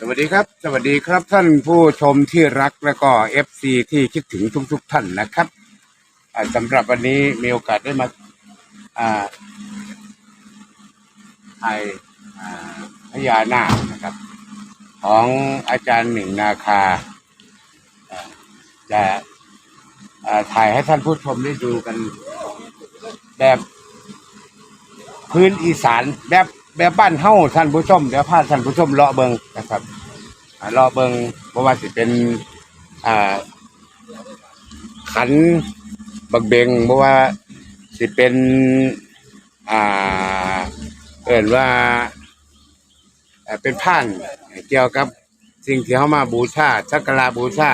สวัสดีครับ สวัสดีครับท่านผู้ชมที่รักและก็เอฟซีที่คิดถึงทุกๆท่านนะครับสำหรับวันนี้มีโอกาสได้มาอ่ายาพญานาคนะครับ ของอาจารย์หนึ่งนาคาจะถ่ายให้ท่านผู้ชมได้ดูกันแบบพื้นอีสานแบบ แบบบ้านเฮ้าท่านผู้ชมเดี๋ยวพาท่านผู้ชมเลาะเบิงนะครับอ่าเลาะเบิงเพราะว่าสิเป็นอ่าขันบักเบงเพราะว่าสิเป็นอ่าเอ่นว่าเอ่อเป็นผ่านเกี่ยวกับสิ่งที่เขามาบูชาสักการะบูชา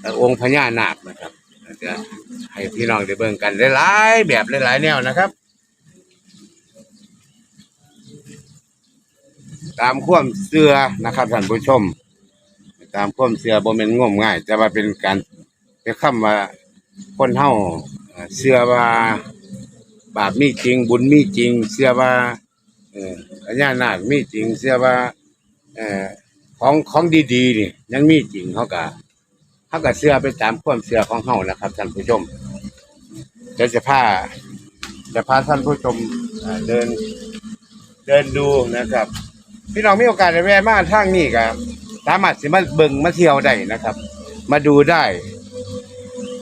เอ่อองค์พญานาคนะครับเดี๋ยวให้พี่น้องได้เบิ่งกันหลายๆแบบหลายๆแนวนะครับ ตามความเชื่อนะครับท่านผู้ชม ตามความเชื่อบ่แม่นงมง่าย แต่ว่าเป็นการเป็นคำว่าคนเฮาเอ่อเชื่อว่าบาปมีจริง บุญมีจริงเชื่อว่าเอ่อญานาคมีจริงเชื่อว่าเออของของดีๆนี่ยังมีจริงเขาก็เขาก็เชื่อไปตามความเชื่อของเฮานะครับท่านผู้ชมเดี๋ยวจะพาจะพาท่านผู้ชมเดินเดินดูนะครับ พี่น้องมีโอกาสได้แวะมาทางนี้ครับสามารถสิมาเบิ่งมาเที่ยวได้นะครับ มาดูได้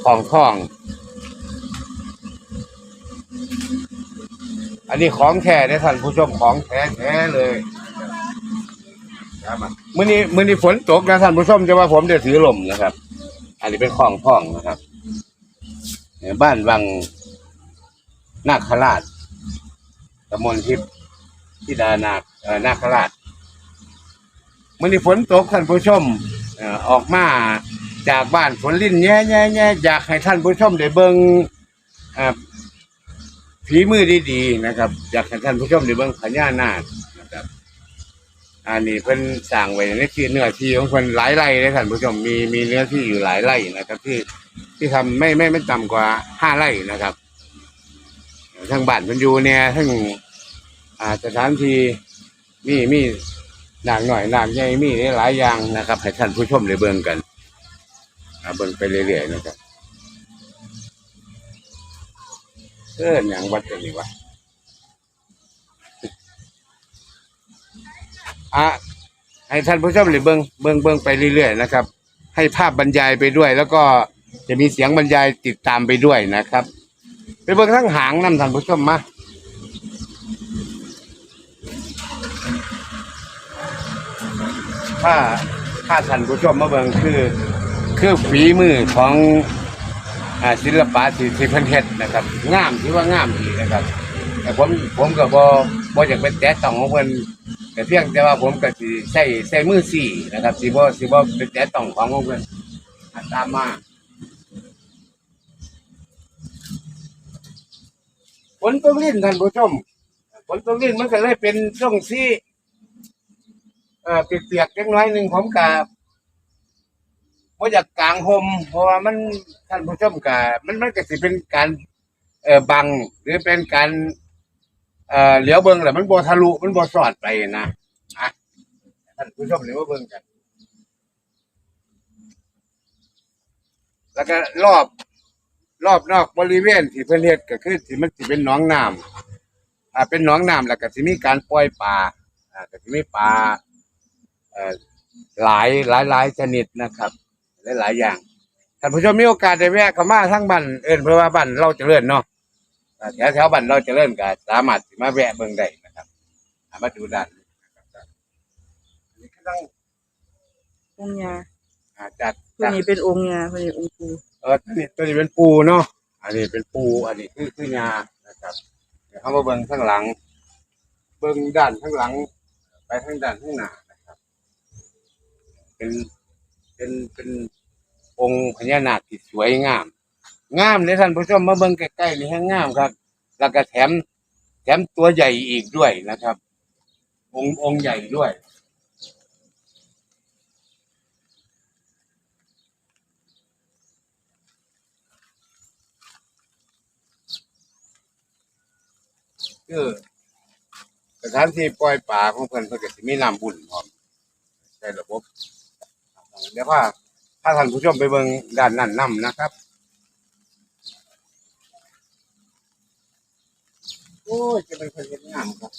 ของทอง อันนี้ของแท้ได้อท่านผู้ชมของแท้แท้เลยมื้อนี้มื้อนี้ฝนตกนะท่านผู้ชมจะว่าผมได้ถือลมนะครับ อันนี้เป็นของท่องนะครับบ้านวังนาคราชตำบลทิพย์ ธิดานาคเอ่อนาคราชมื่อนี้ฝนตกท่านผู้ชมเอ่อออกมาจากบ้านฝนลิ้นแย่แย่แย่อยากให้ท่านผู้ชมได้เบิงเอ่อฝีมือดีๆนะครับ อยากให้ท่านผู้ชมได้เบิ่งพญานาคนะครับอันนี้เพิ่นสร้างไว้ในที่เนื้อที่ของเพิ่นหลายไร่เลยท่านผู้ชมมีมีเนื้อที่อยู่หลายไร่นะครับ ที่ที่ทำไม่ไม่ไม่ต่ำกว่าห้าไร่นะครับ ทั้งบ้านเพิ่นอยู่เนี่ยทั้ง อ่าสถานที่มีมีหนักหน่อยหนักใหญ่มีหลายอย่างนะครับ ให้ท่านผู้ชมได้เบิ่งกันอ่าเบิ่งไปเรื่อยๆนะครับเอออย่างวัดกันนี่วะอะให้ท่านผู้ชมได้เบิ่งเบิ่งเบิ่งไปเรื่อยๆนะครับ ให้ภาพบรรยายไปด้วย แล้วก็จะมีเสียงบรรยายติดตามไปด้วยนะครับ ไปเบิ่งทั้งหางนำท่านผู้ชมมา ถ้าถ้าท่านผู้ชมมาเบิ่งคือ คือฝีมือของอ่าศิลปะที่ที่เพิ่นเฮ็ดนะครับงามที่ว่างามดีนะครับ แต่ผมผมก็บ่บ่อยากเป็นแตะต้องของเพิ่นแต่เพียงแต่ว่าผมก็สิใช้ใช้มือสี่นะครับสิบ่สิบ่เป็นแตะต้องของของเพิ่นอะตามมาฝนตกลิ้นท่านผู้ชมฝนตกลิ้นมันก็เลยเป็นช่วงที่ เออเปียกๆจังน้อยหนึ่งผมกับว่าอยากกลางหมเพราะว่ามันท่านผู้ชมกับมันมันก็สิเป็นการ เอ่อบังหรือเป็นการ เอ่อเหลียวเบิงแหละมันบ่ทะลุมันบ่สอดไปนะอะท่านผู้ชมเหลียวเบิงกัน แล้วก็รอบ รอบนอกบริเวณที่เพิ่นเฮ็ดก็คือที่มันสิเป็นหนองน้ำอ่าเป็นหนองน้ำแล้วก็สิมีการปล่อยปลาอ่าก็สิมีปลาเอ่อ หลายหลายหลายชนิดนะครับ หลายหลายอย่างท่านผู้ชมมีโอกาสได้แวะเข้ามาทั้งบ้านเอิ้นเพราะว่าบ้านเราเจริญเนาะอ่าแถวแถวบ้านเราเจริญก็สามารถสิมาแวะเบิ่งได้นะครับอ่ามาดูด้านนี้นะครับอันนี้ก็ต้ององค์ยาอ่าจัดตัวจัดนี้เป็นองค์ยาตัวนี้องค์ปูเออตัวนี้ตัวนี้เป็นปูเนาะอันนี้เป็นปูอันนี้คือคือยานะครับเดี๋ยวเข้ามาเบิ่งข้างหลัง เบิ่งด้านข้างหลัง ไปทางด้านข้างหน้านะครับ เป็นเป็นเป็นองค์พญานาคที่สวยงาม งามเลยท่านผู้ชมมาเบิ่งใกล้ๆนี่แห้งงามครับ แล้วก็แถม แถมตัวใหญ่อีกด้วยนะครับ องค์องค์ใหญ่ด้วยคือสถานที่ปล่อยปลาของเพิ่นเพิ่นก็สิมีน้ำบุญพร้อมใช้ระบบ เดี๋ยวว่าถ้าท่านผู้ชมไปเบิ่งด้านนั้นนํนะครับ โอ้ยจะเป็นคนเฮ็ดงามครับ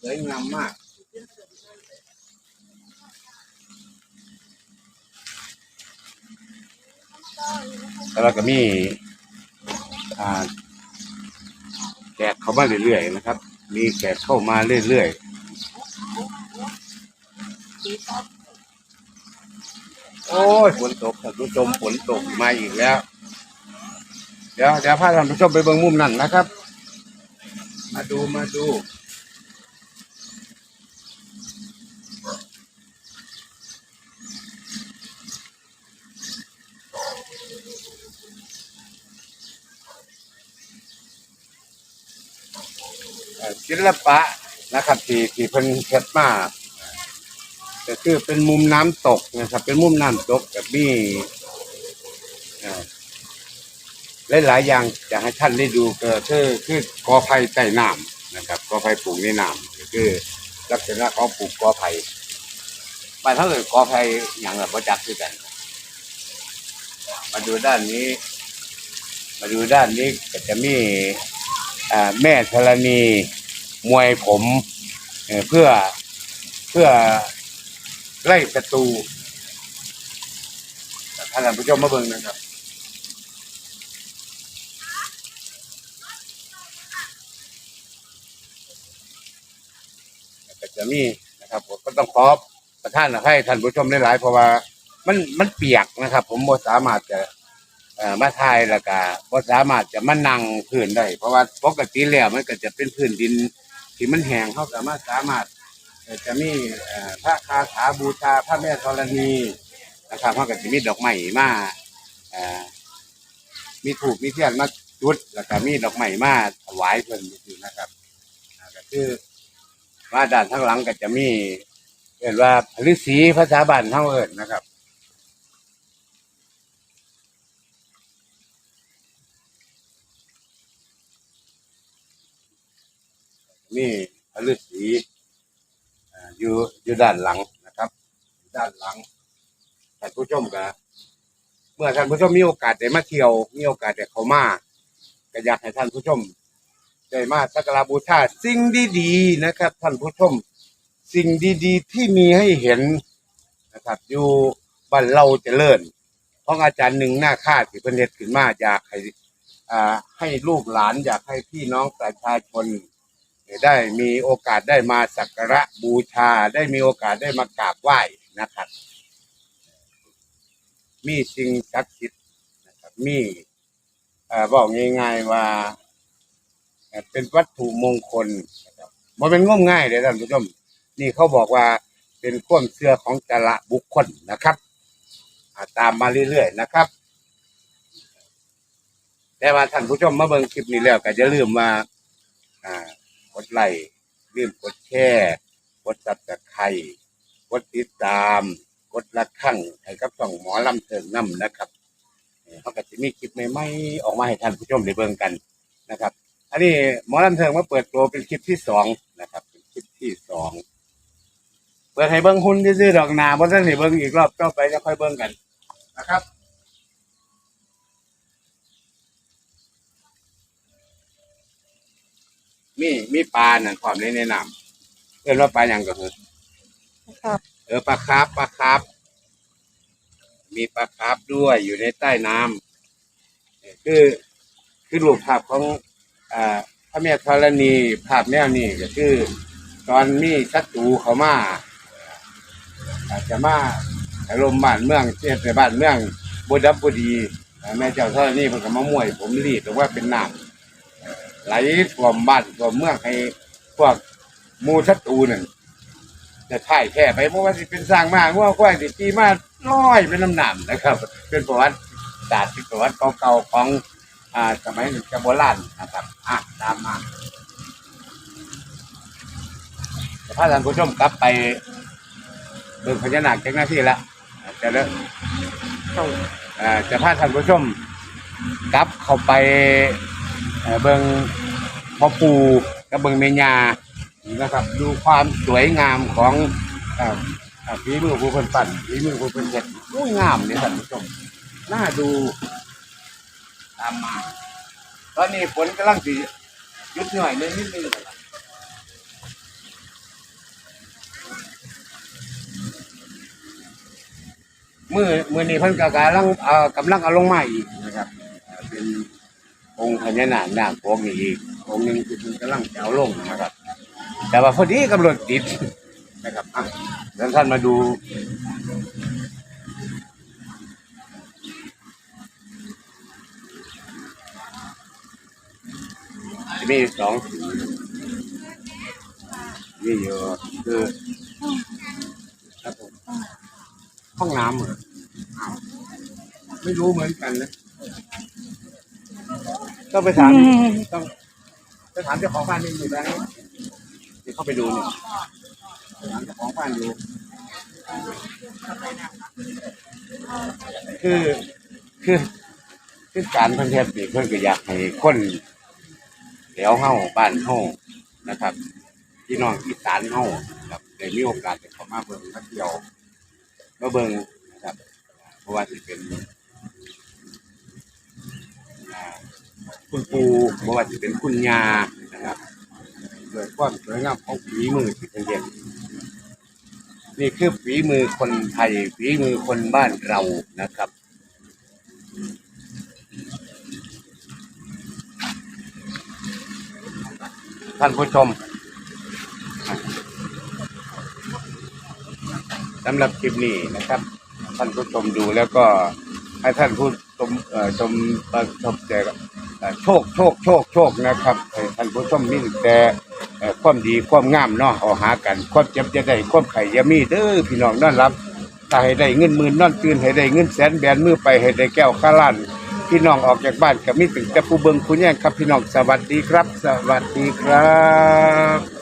สวยงามมากแล้วเราก็มีอ่าแขกเข้ามาเรื่อยๆนะครับ มีแขกเข้ามาเรื่อยๆ โอ้ยฝนตกท่านผู้ชมฝนตกมาอีกแล้ว เดี๋ยวเดี๋ยวพาท่านผู้ชมไปเบิ่งมุมนั่นนะครับ มาดูมาดูศิลปะนะครับที่ที่เพิ่นเฮ็ดมา ก็คือเป็นมุมน้ำตกนะครับ เป็นมุมน้ำตกแบบมีเอ่อหลายๆอย่างจะให้ท่านได้ดูก็คือคือกอไผ่ใต้น้ำนะครับกอไผ่ปลูกในน้ำก็คือ ลักษณะของปลูกกอไผ่ไปถ้าเกิดกอไผ่อย่างแบบประจักคือกัน มาดูด้านนี้ มาดูด้านนี้ก็จะมีอ่าแม่ธรณีมวยผมเอ่อเพื่อ เพื่อไล่ศัตรูท่านผู้ชมมาเบิ่งนะครับก็จะมีนะครับผมก็ต้องขอประทานให้ท่านผู้ชมได้หลายๆเพราะว่า มันมันเปียกนะครับ ผมบ่สามารถจะมาถ่ายแล้วก็บ่สามารถจะมานั่งพื้นได้ เพราะว่าปกติแล้วมันก็จะเป็นพื้นดินที่มันแห้งเขาสามารถสามารถ จะมีพระคาถาบูชาพระแม่ธรณีนะครับเขาก็จะมีดอกไม้มามีถูกมีเทียนมาจุดแล้วก็มีดอกไม้มาถวายเพิ่นอยู่นะครับก็คือว่าด้านข้างหลังก็จะมีเรียกว่าฤาษีภาษาบ้านเฮาเอิ้นนะครับมีพระฤาษี อยู่อยู่ด้านหลังนะครับ ด้านหลังท่านผู้ชมก็เมื่อท่านผู้ชมมีโอกาสได้มาเที่ยว มีโอกาสได้เข้ามาก็อยากให้ท่านผู้ชมได้มาสักการะบูชาสิ่งดีๆนะครับ ท่านผู้ชม สิ่งดีๆ ที่มีให้เห็นนะครับ อยู่บ้านเราเจริญของอาจารย์หนึ่งหน้าค่าที่เพิ่นเฮ็ดขึ้นมาอยากให้อ่าให้ลูกหลานอยากให้พี่น้องประชาชน ได้มีโอกาสได้มาสักการะบูชา ได้มีโอกาสได้มากราบไหว้นะครับ มีสิ่งศักดิ์สิทธิ์นะครับมีเออบอกง่ายๆว่า เป็นวัตถุมงคลนะครับมันเป็นง่มง่ายเลยท่านผู้ชมนี่เขาบอกว่าเป็นความเชื่อของแต่ละบุคคลนะครับาตามมาเรื่อยๆนะครับ แต่ว่าท่านผู้ชมมาเบิ่งคลิปนี้แล้วก็จะลืมว่าอ่า กดไลค์ลืมกดแชร์กดซับสไครต์กดติดตาม กดระฆังให้กับช่องหมอลำเถิงน้ำนะครับเขาก็จะมีคลิปใหม่ๆออกมาให้ท่านผู้ชมได้เบิ่งกันนะครับ อันนี้หมอลำเถิงมาเปิดตัวเป็นคลิปที่สองนะครับ เป็นคลิปที่สองเปิดให้เบิ่งหุ่นซื่อๆดอกนาบ่ทันให้เบิ่งอีกรอบต่อไปจะค่อยเบิ่งกันนะครับ มีมีปลานั่นความในในน้ำเรียกว่าปลาอย่างก็คือครับเออปลาคาร์ฟปลาคาร์ฟมีปลาคาร์ฟด้วยอยู่ในใต้น้ำเอ่อคือคือรูปภาพของอ่าพระแม่ธรณีภาพแนวนี้ก็คือ ตอนมีศัตรูเขามาอาจจะมาอารมณ์บ้านเมืองเทศในบ้านเมืองบดับบดีอ่าแม่เจ้าธรณีเพิ่นก็มาม่วย ผมรีดหรือว่าเป็นน้ำ ไหลท่วมบ้านท่วมเมืองให้พวกมูศัตรูนั่นจะถ่ายแค่ไปเพราะว่าสิเป็นสร้างมาว่าควายสิตีมาร้อยเป็นน้ำหนำนะครับ เป็นประวัติศาสตร์ที่ประวัติเก่าๆของอ่าสมัยกโบราณนะครับอะตามมาจะพาท่านผู้ชมกลับไปเบิ่งพญานาคจากหน้าที่ละจะเลิกจะพาท่านผู้ชมกลับเข้าไป เออเบิงพ่อปูกับเบิงเมญานะครับ ดูความสวยงามของอ่าอ่าฝีมือผู้คนปั่นฝีมือผู้คนเห็ดอุ้ยงามเนี่ยท่านผู้ชมน่าดูตามมา ตอนนี้ฝนกำลังสิหยุดหน่อยนึงนิดนึงนะครับมือมือนี้เพิ่นกกำลังเอ่อกำลังเอาลงมาอีกนะครับเป็น องค์พญานาคนาคพวกนี้อีกองค์หนึงคือเพิ่นกำลังจะเอาลงนะครับ แต่ว่าพอดีกำลังติดนะครับอะแล้วท่านมาดูมีสองสีมีอยู่คือครับผมห้องน้ำเหรอไม่รู้เหมือนกันนะ ต้องไปถามต้องไปถามเจ้าของบ้านนี่อยู่แล้วเดี๋ยวเข้าไปดูนี่ไปถามเจ้าของบ้านดูคือคือคือการเพันเทศนี่เพื่อนก็อยากให้คนแถวเฮาบ้านเฮานะครับพี่น้องอีสานเฮาครับได้มีโอกาสได้เข้ามาเบิ่งมาเที่ยวมาเบิ่งนะครับ เพราะว่าสิเป็นอ่า คุณปู่เพราะว่าสิเป็นคุณยานะครับโดยความสวยงามของฝีมือที่เป็นเด่นนี่คือฝีมือคนไทยฝีมือคนบ้านเรานะครับท่านผู้ชมสำหรับคลิปนี้นะครับ ท่านผู้ชมดูแล้วก็ให้ท่านผู้ชมชมประสบแต่เอ่อ โชคโชคโชคโชคนะครับท่านผู้ชมมีแต่เอ่อความดีความงามเนาะเอาหากันความเจ็บจะได้ความไข่ยามีเด้อพี่น้องนอนรับถ้าให้ได้เงินหมื่นนอนตื่นให้ได้เงินแสนแบนมือไปให้ได้แก้วข้าล้านพี่น้องออกจากบ้านกับมิถึงแต่ผู้เบิงผู้แย่งครับพี่น้องสวัสดีครับ สวัสดีครับ